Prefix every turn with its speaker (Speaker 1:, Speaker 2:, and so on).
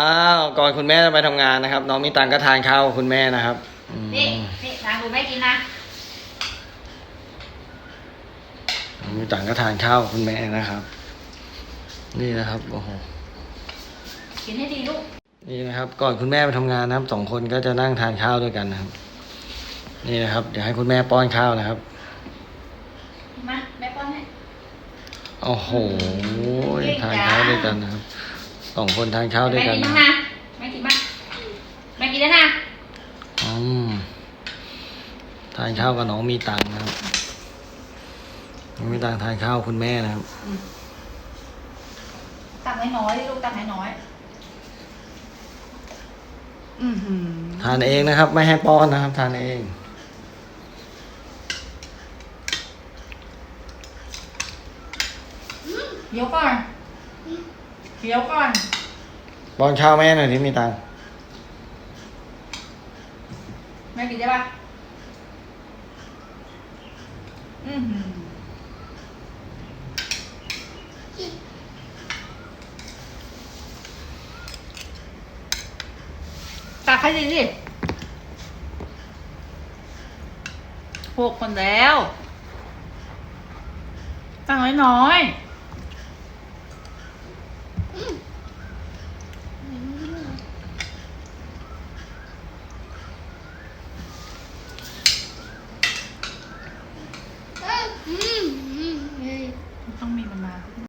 Speaker 1: อ้าวก่อนคุณแม่จะไปทำงานนะครับ น้องมีตังก็ทานข้าวกับคุณแม่นะครับอืม
Speaker 2: นี่นี่ทางคุณแม่กินนะ
Speaker 1: น้องมีตังก็ทานข้าวกับคุณแม่นะครับ นี่นะครับโอ้โห
Speaker 2: กินให้ดีลูก
Speaker 1: นี่นะครับ ก่อนคุณแม่ไปทำงานนะครับสองคนก็จะนั่งทานข้าวด้วยกันนะครับ นี่นะครับเดี๋ยวให้คุณแม่ป้อนข้าวนะครับ
Speaker 2: มาแม่ป้อนให้
Speaker 1: โอ้โห
Speaker 2: เก่งจั
Speaker 1: ทางนข้าวด้วยกันนะครับ สองคนทานข้าวด้วย
Speaker 2: แม่
Speaker 1: กัน
Speaker 2: กิน
Speaker 1: นะ
Speaker 2: บ้างนะแม่กินบ้างแม่กินแล้วนะ
Speaker 1: อืมทานข้าวกับน้องมีตังค์นะครับน้องมีตังค์ทานข้าวคุณแม่นะครับ
Speaker 2: ตักน้อยๆดิลูกตักน้อยๆอือหือ
Speaker 1: ทานเองนะครับ ไม่ให้ป้อนนะครับ ทานเอง
Speaker 2: เดี๋ยวก่อน เดี๋ยวก่อน
Speaker 1: ป้อนข้าวแม่หน่อยที่มีตังค์
Speaker 2: แม่กินได้ปะอือหือตักให้ดีสิหกคนแล้ว ตักน้อยๆ